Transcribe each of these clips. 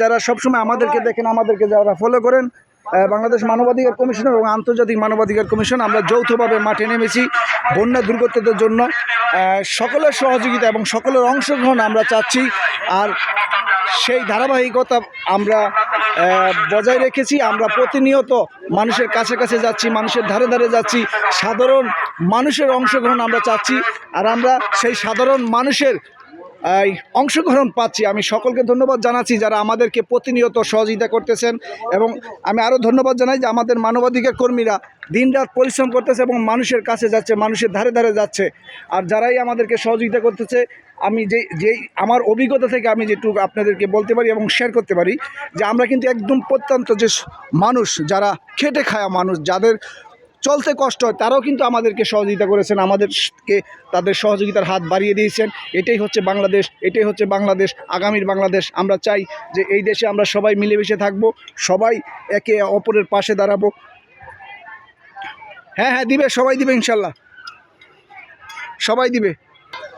যারা সবসময় আমাদেরকে দেখেন আমাদেরকে যারা ফলো করেন বাংলাদেশ মানবাধিকার কমিশন এবং আন্তর্জাতিক মানবাধিকার কমিশন আমরা যৌথভাবে মাঠে নেমেছি বন্যা দুর্গতদের জন্য। সকলের সহযোগিতা এবং সকলের অংশগ্রহণ আমরা চাচ্ছি আর সেই ধারাবাহিকতা আমরা বজায় রেখেছি। আমরা প্রতিনিয়ত মানুষের কাছে কাছে যাচ্ছি মানুষের ধারে ধারে যাচ্ছি। সাধারণ মানুষের অংশগ্রহণ আমরা চাচ্ছি আর আমরা সেই সাধারণ মানুষের অংশগ্রহণ পাচ্ছি। আমি সকলকে ধন্যবাদ জানাচ্ছি যারা আমাদেরকে প্রতিনিয়ত সহযোগিতা করতেছেন এবং আমি আরও ধন্যবাদ জানাই যে আমাদের মানবাধিকার কর্মীরা দিনরাত পরিশ্রম করতেছে এবং মানুষের কাছে যাচ্ছে, মানুষের ধারে ধারে যাচ্ছে। আর যারাই আমাদেরকে সহযোগিতা করতেছে, আমি যে, যেই, আমার অভিজ্ঞতা থেকে আমি যেটুকু আপনাদেরকে বলতে পারি এবং শেয়ার করতে পারি যে আমরা কিন্তু একদম প্রত্যন্ত যে মানুষ, যারা খেটে খায়া মানুষ, যাদের চলতে কষ্ট হয়, তারাও কিন্তু আমাদেরকে সহযোগিতা করেছেন, আমাদেরকে তাদের সহযোগিতার হাত বাড়িয়ে দিয়েছেন। এটাই হচ্ছে বাংলাদেশ, এটাই হচ্ছে বাংলাদেশ, আগামীর বাংলাদেশ। আমরা চাই যে এই দেশে আমরা সবাই মিলেমিশে থাকব, সবাই একে অপরের পাশে দাঁড়াবো। হ্যাঁ হ্যাঁ দিবে, সবাই দিবে ইনশাল্লাহ। সবাই দিবে।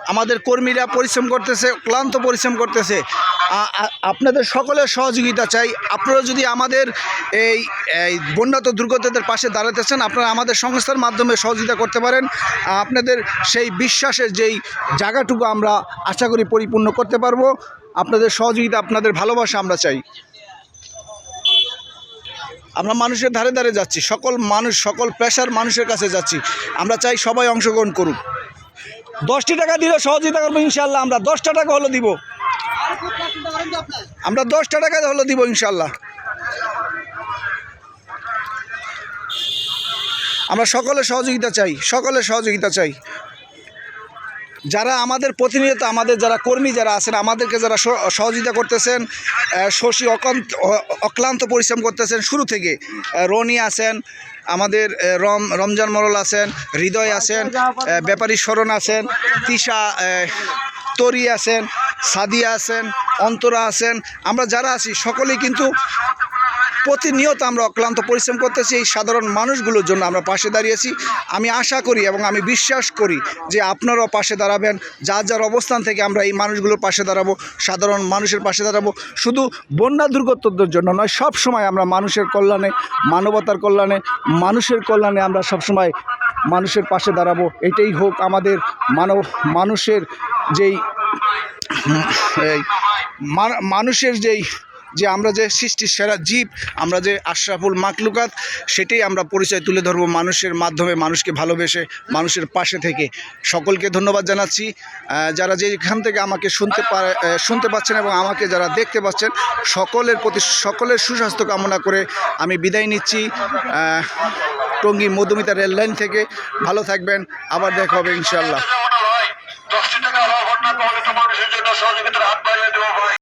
আমাদের কর্মীরা পরিশ্রম করতেছে, ক্লান্ত পরিশ্রম করতেছে। আপনাদের সকলের সহযোগিতা চাই। আপনারা যদি আমাদের এই বন্যাত দুর্গতদের পাশে দাঁড়াতে দাঁড়াতেছেন আপনারা আমাদের সংস্থার মাধ্যমে সহযোগিতা করতে পারেন। আপনাদের সেই বিশ্বাসের যেই জায়গাটুকু আমরা আশা করি পরিপূর্ণ করতে পারব। আপনাদের সহযোগিতা, আপনাদের ভালোবাসা আমরা চাই। আমরা মানুষের ধারে ধারে যাচ্ছি, সকল মানুষ, সকল পেশার মানুষের কাছে যাচ্ছি। আমরা চাই সবাই অংশগ্রহণ করুক। দশটি টাকা দিলে সহযোগিতা করব ইনশাল্লাহ আমরা দশটা টাকা হলো দিব। আমরা দশটা টাকা হলো দিব ইনশাল্লাহ। আমরা সকলের সহযোগিতা চাই, সকলের সহযোগিতা চাই। যারা আমাদের প্রতিনিয়ত, আমাদের যারা কর্মী যারা আছেন, আমাদেরকে যারা সহ- সহযোগিতা করতেছেন শশী অকান্ত অক্লান্ত পরিশ্রম করতেছেন শুরু থেকে রনি আছেন, আমাদের রম রমজান মরল আছেন, হৃদয় আছেন ব্যাপারী স্মরণ আছেন, তিশা তরি আছেন সাদিয়া আছেন, অন্তরা আছেন, আমরা যারা আছি সকলেই কিন্তু প্রতিনিয়ত আমরা অক্লান্ত পরিশ্রম করতেছি এই সাধারণ মানুষগুলোর জন্য আমরা পাশে দাঁড়িয়েছি। আমি আশা করি এবং আমি বিশ্বাস করি যে আপনারাও পাশে দাঁড়াবেন, যার যার অবস্থান থেকে আমরা এই মানুষগুলোর পাশে দাঁড়াবো, সাধারণ মানুষের পাশে দাঁড়াবো। শুধু বন্যা দুর্গতদের জন্য নয় সব সময় আমরা মানুষের কল্যাণে, মানবতার কল্যাণে, মানুষের কল্যাণে আমরা সব সময় মানুষের পাশে দাঁড়াবো। এটাই হোক আমাদের মানব, মানুষের যেই, এই মান- মানুষের যেই, যে আমরা যে সৃষ্টির সেরা জীব, আমরা যে আশরাফুল মাকলুকাত, সেটাই আমরা পরিচয় তুলে ধরবো মানুষের মাধ্যমে, মানুষকে ভালোবেসে, মানুষের পাশে থেকে। সকলকে ধন্যবাদ জানাচ্ছি। যারা যেখান থেকে আমাকে শুনতে পারে শুনতে পাচ্ছেন এবং আমাকে যারা দেখতে পাচ্ছেন, সকলের প্রতি, সকলের সুস্বাস্থ্য কামনা করে আমি বিদায় নিচ্ছি। টঙ্গী মধুমিতা রেললাইন থেকে ভালো থাকবেন। আবার দেখা হবে ইনশাল্লাহ না পাওয়া মানুষের জন্য সহযোগিতার হাত বাড়িয়ে দেওয়া হয়